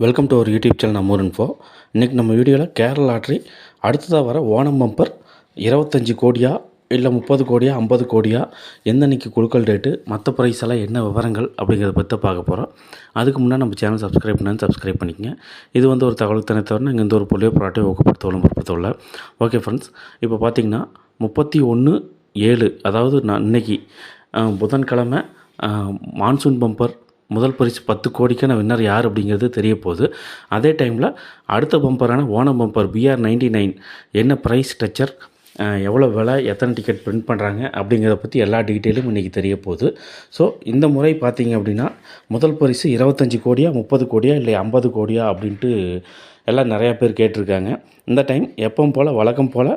Welcome to ஒரு YouTube channel நம்ம info இன்றைக்கி நம்ம வீடியோவில் கேரள லாட்ரி அடுத்ததாக வர ஓணம் பம்பர் இருபத்தஞ்சி கோடியா இல்லை முப்பது கோடியா ஐம்பது கோடியா எந்த அன்றைக்கி குழுக்கள் ரேட்டு மற்ற ப்ரைஸ் எல்லாம் என்ன விவரங்கள் அப்படிங்கிறத பற்றி பார்க்க போகிறோம் அதுக்கு முன்னாடி நம்ம சேனல் சப்ஸ்கிரைப் பண்ணி சப்ஸ்கிரைப் பண்ணிக்கங்க. இது வந்து ஒரு தகவல் தனி தவிர நாங்கள் இந்த ஒரு புள்ளியோ ப்ராடக்ட்டோ ஊக்கப்படுத்தவளும் விளம்பரப்படுத்தவில்லை ஓகே ஃப்ரெண்ட்ஸ் இப்போ பார்த்தீங்கன்னா முப்பத்தி ஒன்று ஏழு அதாவது நான் இன்னைக்கு புதன்கிழமை மான்சூன் பம்பர் முதல் பரிசு பத்து கோடிக்கான வின்னர் யார் அப்படிங்கிறது தெரிய போகுது அதே டைமில் அடுத்த பம்பரான Onam bumper BR ninety nine என்ன ப்ரைஸ் ஸ்ட்ரக்சர் எவ்வளோ விலை எத்தனை டிக்கெட் பிரிண்ட் பண்ணுறாங்க அப்படிங்கிறத பற்றி எல்லா டீட்டெயிலும் இன்றைக்கி தெரிய போகுது ஸோ இந்த முறை பார்த்தீங்க அப்படின்னா முதல் பரிசு இருபத்தஞ்சி கோடியா முப்பது கோடியா இல்லை ஐம்பது கோடியா அப்படின்ட்டு எல்லாம் நிறையா பேர் கேட்டிருக்காங்க. இந்த டைம் எப்பவும் போல் வழக்கம் போல்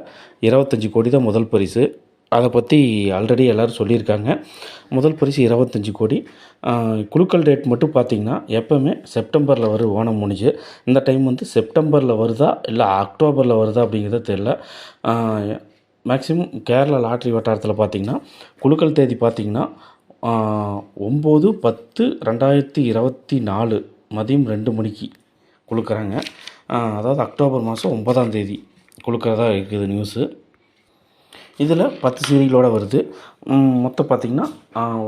இருபத்தஞ்சி கோடி தான் முதல் பரிசு. அதை பற்றி ஆல்ரெடி எல்லோரும் சொல்லியிருக்காங்க. முதல் பரிசு இருபத்தஞ்சி கோடி. குழுக்கள் குலுக்கல் டேட் மட்டும் பார்த்திங்கன்னா எப்போவுமே செப்டம்பரில் வரும் ஓணம் முடிஞ்சு இந்த டைம் வந்து செப்டம்பரில் வருதா இல்லை அக்டோபரில் வருதா அப்படிங்கிறது தெரில மேக்ஸிமம் கேரளா லாட்ரி வட்டாரத்தில் பார்த்திங்கன்னா குலுக்கல் தேதி பார்த்திங்கன்னா ஒம்பது பத்து ரெண்டாயிரத்தி இருபத்தி நாலு மதியம் ரெண்டு மணிக்கு கொடுக்குறாங்க அதாவது அக்டோபர் மாதம் ஒன்பதாம் தேதி கொடுக்குறதா இருக்குது நியூஸு இதில் பத்து சீரியலோட வருது. மொத்தம் பார்த்திங்கன்னா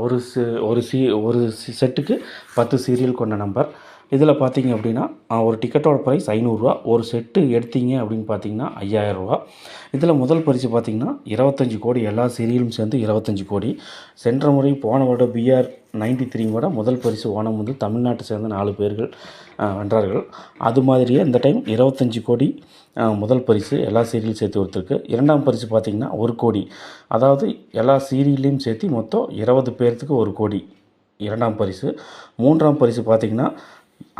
ஒரு ஒரு சீ ஒரு செட்டுக்கு பத்து சீரியல் கொண்ட நம்பர். இதில் பார்த்தீங்க அப்படின்னா ஒரு டிக்கெட்டோட ப்ரைஸ் ஐநூறுரூவா ஒரு செட்டு எடுத்தீங்க அப்படின்னு பார்த்தீங்கன்னா ஐயாயிரரூவா. இதில் முதல் பரிசு பார்த்தீங்கன்னா இருபத்தஞ்சி கோடி எல்லா சீரியலும் சேர்ந்து இருபத்தஞ்சி கோடி. சென்ற முறை போன வருடம் பிஆர் நைன்டி த்ரீங்கோட முதல் பரிசு ஓணம் வந்து தமிழ்நாட்டை சேர்ந்த நாலு பேர்கள் வென்றார்கள். அது மாதிரியே இந்த டைம் இருபத்தஞ்சி கோடி முதல் பரிசு எல்லா சீரியலும் சேர்த்து ஒருத்தருக்கு இரண்டாம் பரிசு பார்த்திங்கன்னா ஒரு கோடி. அதாவது எல்லா சீரியல்லையும் சேர்த்து மொத்தம் இருபது பேர்த்துக்கு ஒரு கோடி இரண்டாம் பரிசு. மூன்றாம் பரிசு பார்த்திங்கன்னா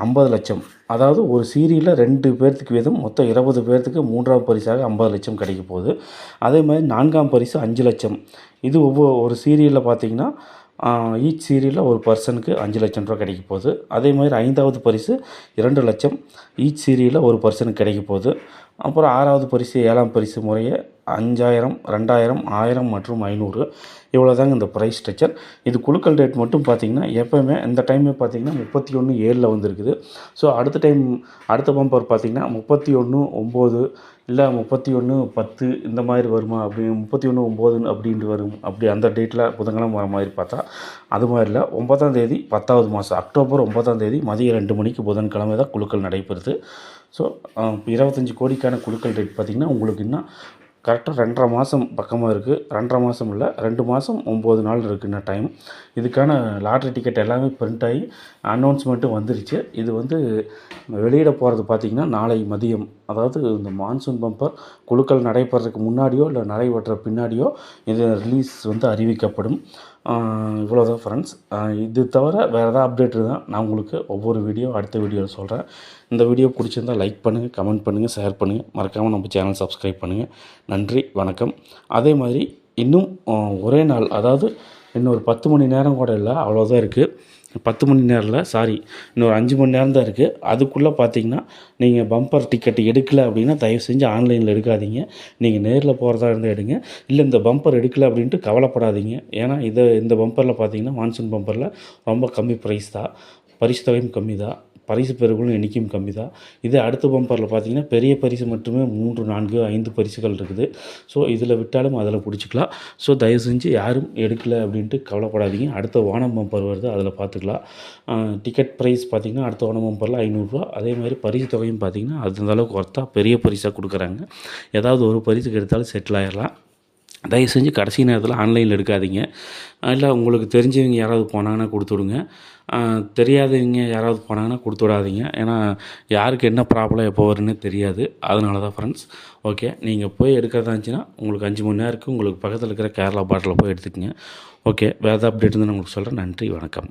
ஐம்பது லட்சம். அதாவது ஒரு சீரியலில் ரெண்டு பேர்த்துக்கு வீதம் மொத்தம் இருபது பேர்த்துக்கு மூன்றாம் பரிசாக ஐம்பது லட்சம் கிடைக்க போகுது. அதே மாதிரி நான்காம் பரிசு அஞ்சு லட்சம். இது ஒவ்வொரு ஒரு சீரியலில் பார்த்தீங்கன்னா ஈச் சீரியலில் ஒரு பர்சனுக்கு அஞ்சு லட்சம் ரூபா கிடைக்க போகுது. அதே மாதிரி ஐந்தாவது பரிசு இரண்டு லட்சம். ஈச் சீரியலில் ஒரு பர்சனுக்கு கிடைக்க போகுது. அப்புறம் ஆறாவது பரிசு ஏழாம் பரிசு முறையை அஞ்சாயிரம் ரெண்டாயிரம் ஆயிரம் மற்றும் ஐநூறு. இவ்வளோ தாங்க இந்த ப்ரைஸ் ஸ்ட்ரக்சர் இது குழுக்கள் ரேட் மட்டும் பார்த்தீங்கன்னா எப்போவுமே இந்த டைமே பார்த்தீங்கன்னா முப்பத்தி ஒன்று ஏழில் வந்திருக்குது. ஸோ அடுத்த டைம் அடுத்த பம்பர் பார்த்திங்கன்னா முப்பத்தி ஒன்று ஒம்பது இல்லை முப்பத்தி ஒன்று பத்து இந்த மாதிரி வருமா? அப்படி முப்பத்தி ஒன்று ஒம்பது அப்படின்ட்டு வரும். அப்படி அந்த டேட்டில் புதன்கிழமை வர மாதிரி பார்த்தா அது மாதிரி இல்லை. ஒன்பதாம் தேதி பத்தாவது மாதம் அக்டோபர் ஒன்பதாம் தேதி மதியம் ரெண்டு மணிக்கு புதன்கிழமை தான் குழுக்கள் நடைபெறுது. ஸோ இருபத்தஞ்சி கோடிக்கான குழுக்கள் ரேட் பார்த்திங்கன்னா உங்களுக்கு இன்னும் கரெக்டாக ரெண்டரை மாதம் பக்கமாக இருக்குது ரெண்டரை மாதம் இல்லை ரெண்டு மாதம் ஒம்பது நாள் இருக்குன்னா டைம் இதுக்கான லாட்ரி டிக்கெட் எல்லாமே பிரிண்ட் ஆகி அனௌன்ஸ்மெண்ட்டும் வந்துருச்சு. இது வந்து வெளியிட போகிறது பார்த்திங்கன்னா நாளை மதியம். அதாவது இந்த மான்சூன் பம்பர் குழுக்கள் நடைபெறதுக்கு முன்னாடியோ இல்லை நடைபெற்ற பின்னாடியோ இது ரிலீஸ் வந்து அறிவிக்கப்படும். இவ்வளோதான் ஃப்ரெண்ட்ஸ் இது தவிர வேறு எதாவது அப்டேட் இருந்தால் நான் உங்களுக்கு ஒவ்வொரு வீடியோ அடுத்த வீடியோவில் சொல்கிறேன் இந்த வீடியோ பிடிச்சிருந்தால் லைக் பண்ணுங்கள் கமெண்ட் பண்ணுங்கள் ஷேர் பண்ணுங்கள் மறக்காமல் நம்ம சேனல் சப்ஸ்கிரைப் பண்ணுங்கள் நன்றி வணக்கம். அதே மாதிரி இன்னும் ஒரே நாள் அதாவது இன்னும் ஒரு பத்து மணி நேரம் கூட இல்லை அவ்வளோதான் இருக்குது பத்து மணி நேரத்தில் சாரி இன்னொரு அஞ்சு மணி நேரம் தான் இருக்குது அதுக்குள்ளே பார்த்தீங்கன்னா நீங்கள் பம்பர் டிக்கெட் எடுக்கலை அப்படின்னா தயவு செஞ்சு ஆன்லைனில் எடுக்காதீங்க. நீங்கள் நேரில் போகிறதா இருந்தால் எடுங்க. இல்லை இந்த பம்பர் எடுக்கலை அப்படின்ட்டு கவலைப்படாதீங்க. ஏன்னா இதை இந்த பம்பரில் பார்த்தீங்கன்னா மான்சூன் பம்பரில் ரொம்ப கம்மி ப்ரைஸ் தான். பரிசு தொகையும் கம்மி தான். பரிசு பெறுகளும் எண்ணிக்கையும் கம்மி தான் இதே அடுத்த பம்பரில் பார்த்தீங்கன்னா பெரிய பரிசு மட்டுமே மூன்று நான்கு ஐந்து பரிசுகள் இருக்குது. ஸோ இதில் விட்டாலும் அதில் பிடிச்சிக்கலாம். ஸோ தயவு செஞ்சு யாரும் எடுக்கலை அப்படின்ட்டு கவலைப்படாதீங்க. அடுத்த வானம் பம்பர் வருது அதில் பார்த்துக்கலாம் டிக்கெட் ப்ரைஸ் பார்த்தீங்கன்னா அடுத்த வானம் பம்பரில் ஐநூறுரூவா அதே மாதிரி பரிசு தொகையும் பார்த்தீங்கன்னா அது அந்த அளவுக்கு ஒர்த்தாக பெரிய பரிசாக கொடுக்குறாங்க. ஏதாவது ஒரு பரிசுக்கு எடுத்தாலும் செட்டில் ஆயிடலாம் தயவு செஞ்சு கடைசி நேரத்தில் ஆன்லைனில் எடுக்காதீங்க. இல்லை உங்களுக்கு தெரிஞ்சவங்க யாராவது போனாங்கன்னா கொடுத்து விடுங்க. தெரியாதவங்க யாராவது போனாங்கன்னா கொடுத்து விடாதீங்க. ஏன்னா யாருக்கு என்ன ப்ராப்ளம் எப்போ வரும்னு தெரியாது. அதனால தான் ஃப்ரெண்ட்ஸ் ஓகே நீங்கள் போய் எடுக்கிறதா இருந்துச்சுன்னா உங்களுக்கு அஞ்சு மணி நேரம் இருக்குது உங்களுக்கு பக்கத்தில் இருக்கிற கேரளா பாட்டில் போய் எடுத்துக்கங்க. ஓகே வேறு அப்டேட் இருந்தால் நான் உங்களுக்கு சொல்கிறேன் நன்றி வணக்கம்.